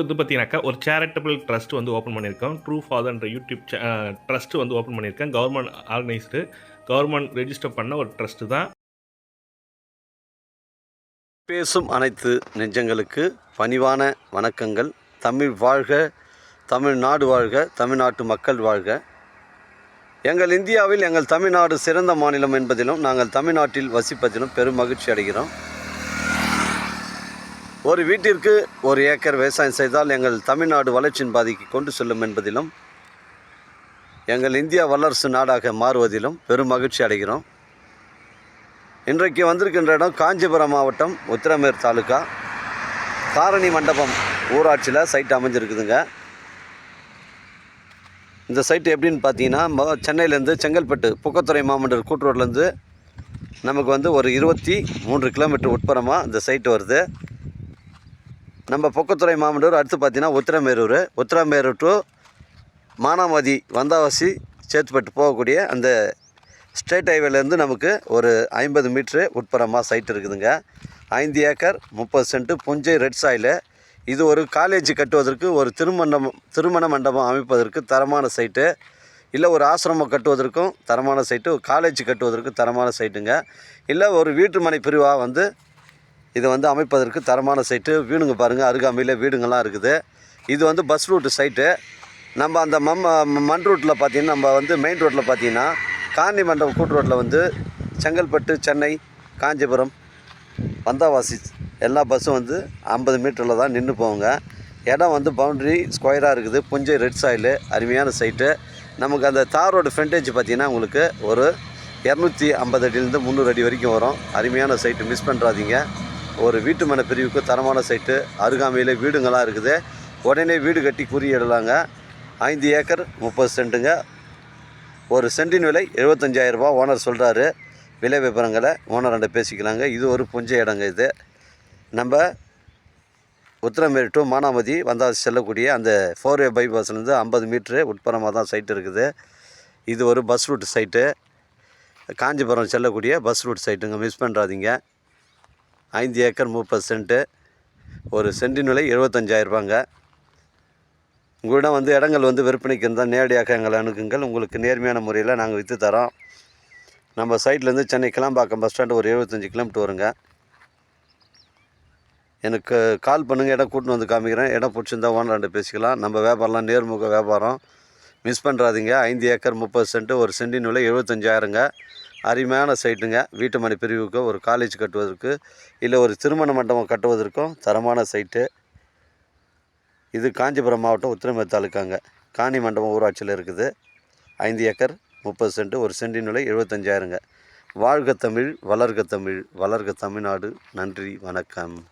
வந்து பார்த்தீங்கன்னாக்கா ஒரு சேரிட்டபிள் ட்ரஸ்ட் வந்து ஓப்பன் பண்ணியிருக்கோம். ட்ரூ ஃபாதர்ன்ற யூடியூப் ட்ரஸ்ட் வந்து ஓப்பன் பண்ணியிருக்கேன். கவர்மெண்ட் ஆர்கனைஸ்டு கவர்மெண்ட் ரெஜிஸ்டர் பண்ண ஒரு ட்ரஸ்ட்டு தான். பேசும் அனைத்து நெஞ்சங்களுக்கு பணிவான வணக்கங்கள். தமிழ் வாழ்க தமிழ்நாடு வாழ்க தமிழ்நாட்டு மக்கள் வாழ்க. எங்கள் இந்தியாவில் எங்கள் தமிழ்நாடு சிறந்த மாநிலம் என்பதிலும் நாங்கள் தமிழ்நாட்டில் வசிப்பதிலும் பெரும் மகிழ்ச்சி அடைகிறோம். ஒரு வீட்டிற்கு ஒரு ஏக்கர் விவசாயம் செய்தால் எங்கள் தமிழ்நாடு வளர்ச்சியின் பாதைக்கு கொண்டு செல்லும் என்பதிலும் எங்கள் இந்தியா வல்லரசு நாடாக மாறுவதிலும் பெரும் மகிழ்ச்சி அடைகிறோம். இன்றைக்கு வந்திருக்கின்ற இடம் காஞ்சிபுரம் மாவட்டம் உத்திரமேர் தாலுக்கா காரணி மண்டபம் ஊராட்சியில் சைட் அமைஞ்சிருக்குதுங்க. இந்த சைட்டு எப்படின்னு பார்த்தீங்கன்னா சென்னையிலேருந்து செங்கல்பட்டு புக்கத்துறை மாமண்டர் கூட்டுரோட்லேருந்து நமக்கு வந்து ஒரு இருபத்தி மூன்று கிலோமீட்டர் உட்புறமாக இந்த சைட்டு வருது. நம்ம பொக்கத்துறை மாமண்டூர் அடுத்து பார்த்தீங்கன்னா உத்திரமேரூர். உத்திரமேரூர் டு மானாமதி வந்தாவாசி சேத்துப்பட்டு போகக்கூடிய அந்த ஸ்டேட் ஹைவேலேருந்து நமக்கு ஒரு ஐம்பது மீட்ரு உட்புறமாக சைட் இருக்குதுங்க. ஐந்து ஏக்கர் முப்பது சென்ட்டு புஞ்சை ரெட் சாயிலு இது ஒரு காலேஜ் கட்டுவதற்கு ஒரு திருமண்டம் திருமண மண்டபம் அமைப்பதற்கு தரமான சைட்டு இல்லை ஒரு ஆசிரமம் கட்டுவதற்கும் தரமான சைட்டு காலேஜ் கட்டுவதற்கும் தரமான சைட்டுங்க இல்லை ஒரு வீட்டு மனை பிரிவாக வந்து இது வந்து அமைப்பதற்கு தரமான சைட்டு. வீடுங்க பாருங்கள் அருகாமையில் வீடுங்கள்லாம் இருக்குது. இது வந்து பஸ் ரூட்டு சைட்டு நம்ம அந்த மம் மண் ரூட்டில் பார்த்தீங்கன்னா நம்ம வந்து மெயின் ரோட்டில் பார்த்தீங்கன்னா காந்தி மண்டபம் கூட்டு ரோட்டில் வந்து செங்கல்பட்டு சென்னை காஞ்சிபுரம் வந்தாவாசி எல்லா பஸ்ஸும் வந்து ஐம்பது மீட்டரில் தான் நின்று போகுங்க. இடம் வந்து பவுண்ட்ரி ஸ்கொயராக இருக்குது. புஞ்சை ரெட் சாயிலு அருமையான சைட்டு நமக்கு அந்த தார் ரோடு ஃப்ரண்டேஜ் பார்த்தீங்கன்னா உங்களுக்கு ஒரு இரநூத்தி ஐம்பது அடியிலேருந்து முந்நூறு அடி வரைக்கும் வரும். அருமையான சைட்டு மிஸ் பண்ணுறாதீங்க ஒரு வீட்டு மன பிரிவுக்கு தரமான சைட்டு அருகாமையில் வீடுங்கள்லாம் இருக்குது. உடனே வீடு கட்டி குறியிடலாங்க ஐந்து ஏக்கர் முப்பது சென்ட்டுங்க. ஒரு சென்டின் விலை எழுபத்தஞ்சாயிரரூபா ஓனர் சொல்கிறாரு விலை விவரங்களை ஓனர்கிட்ட பேசிக்கலாங்க. இது ஒரு புஞ்ச இடங்க இது. நம்ம உத்திரமேரி டு மானாமதி வந்தால் செல்லக்கூடிய அந்த ஃபோர் வே பைபாஸ்லேருந்து ஐம்பது மீட்ரு உட்புறமாக தான் சைட் இருக்குது. இது ஒரு பஸ் ரூட் சைட்டு காஞ்சிபுரம் செல்லக்கூடிய பஸ் ரூட் சைட்டுங்க மிஸ் பண்ணுறாதீங்க ஐந்து ஏக்கர் முப்பது சென்ட்டு. ஒரு சென்டின் விலை எழுபத்தஞ்சாயிரரூபாங்க உங்களிடம் வந்து இடங்கள் வந்து விற்பனைக்கு இருந்தால் நேரடியாக எங்களை அணுகுங்கள். உங்களுக்கு நேர்மையான முறையில் நாங்கள் விற்று தரோம். நம்ம சைட்லேருந்து சென்னை கிளம்பாக்கம் பஸ் ஸ்டாண்டு ஒரு எழுபத்தஞ்சி கிலோமீட்டர் வருங்க. எனக்கு கால் பண்ணுங்கள் இடம் கூட்டின்னு வந்து காமிக்கிறேன். இடம் பிடிச்சிருந்தா ஓனராண்டு பேசிக்கலாம். நம்ம வியாபாரம்லாம் நேர்முக வியாபாரம். மிஸ் பண்ணுறாதீங்க ஐந்து ஏக்கர் முப்பது சென்ட்டு ஒரு சென்டின் விலை எழுபத்தஞ்சாயிரங்க. அருமையான சைட்டுங்க. வீட்டு மனை பிரிவுக்கு ஒரு காலேஜ் கட்டுவதற்கு இல்லை ஒரு திருமண மண்டபம் கட்டுவதற்கும் தரமான சைட்டு. இது காஞ்சிபுரம் மாவட்டம் உத்திரமேர் தாலுக்காங்க. காணி மண்டபம் ஊராட்சியில் இருக்குது. ஐந்து ஏக்கர் முப்பது சென்ட் ஒரு சென்டின் விலை எழுபத்தஞ்சாயிரங்க வாழ்க தமிழ் வளர்க தமிழ் வளர்க தமிழ்நாடு. நன்றி வணக்கம்.